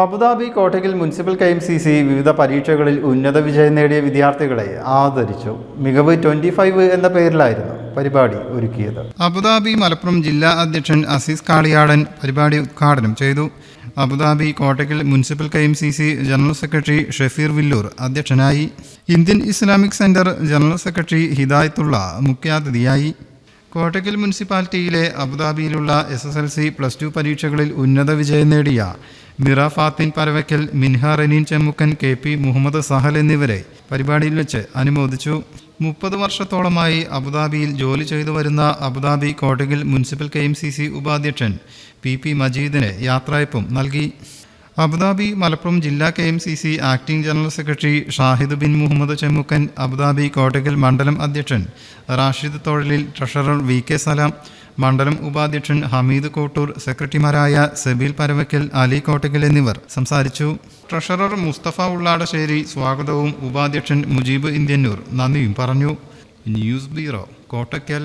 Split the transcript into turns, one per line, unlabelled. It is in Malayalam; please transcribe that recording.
Abu Dhabi Kottakkal municipal K M C C വിവിധ പരീക്ഷകളിൽ ഉന്നത വിജയം നേടിയ വിദ്യാർത്ഥികളെ ആദരിച്ചു. മികവ് ട്വന്റി ഫൈവ് എന്ന പേരിലായിരുന്നു പരിപാടി ഒരുക്കിയത്.
അബുദാബി മലപ്പുറം ജില്ലാ അധ്യക്ഷൻ അസീസ് കാളിയാടൻ പരിപാടി ഉദ്ഘാടനം ചെയ്തു. Abu Dhabi Kottakkal municipal K M C C general secretary Shafeer Villoor അധ്യക്ഷനായി. Indian Islamic centre general secretary Hidayathulla മുഖ്യാതിഥിയായി. കോട്ടയ്ക്കൽ മുനിസിപ്പാലിറ്റിയിലെ അബുദാബിയിലുള്ള S S L C plus two പരീക്ഷകളിൽ ഉന്നത വിജയം നേടിയ മിറ ഫാത്തിൻ പരവയ്ക്കൽ മിൻഹ റനീൻ ചെമ്മുക്കൻ കെ പി മുഹമ്മദ് സഹൽ എന്നിവരെ പരിപാടിയിൽ വെച്ച് അനുമോദിച്ചു. മുപ്പത് വർഷത്തോളമായി അബുദാബിയിൽ ജോലി ചെയ്തു വരുന്ന Abu Dhabi Kottakkal municipal K M C C ഉപാധ്യക്ഷൻ പി പി മജീദിന് യാത്രയപ്പും നൽകി. അബുദാബി മലപ്പുറം ജില്ലാ K M C C acting general secretary Shahid bin Muhammad Chemmukkan Abu Dhabi Kottakkal മണ്ഡലം അധ്യക്ഷൻ റാഷിദ് തൊഴിലിൽ ട്രഷറർ വി കെ സലാം മണ്ഡലം ഉപാധ്യക്ഷൻ ഹമീദ് കോട്ടൂർ സെക്രട്ടറിമാരായ സബീൽ പരവയ്ക്കൽ അലി കോട്ടയ്ക്കൽ എന്നിവർ സംസാരിച്ചു. ട്രഷറർ മുസ്തഫ ഉള്ളാടശ്ശേരി സ്വാഗതവും ഉപാധ്യക്ഷൻ മുജീബ് ഇന്ത്യന്നൂർ നന്ദിയും പറഞ്ഞു. News bureau Kottakkal.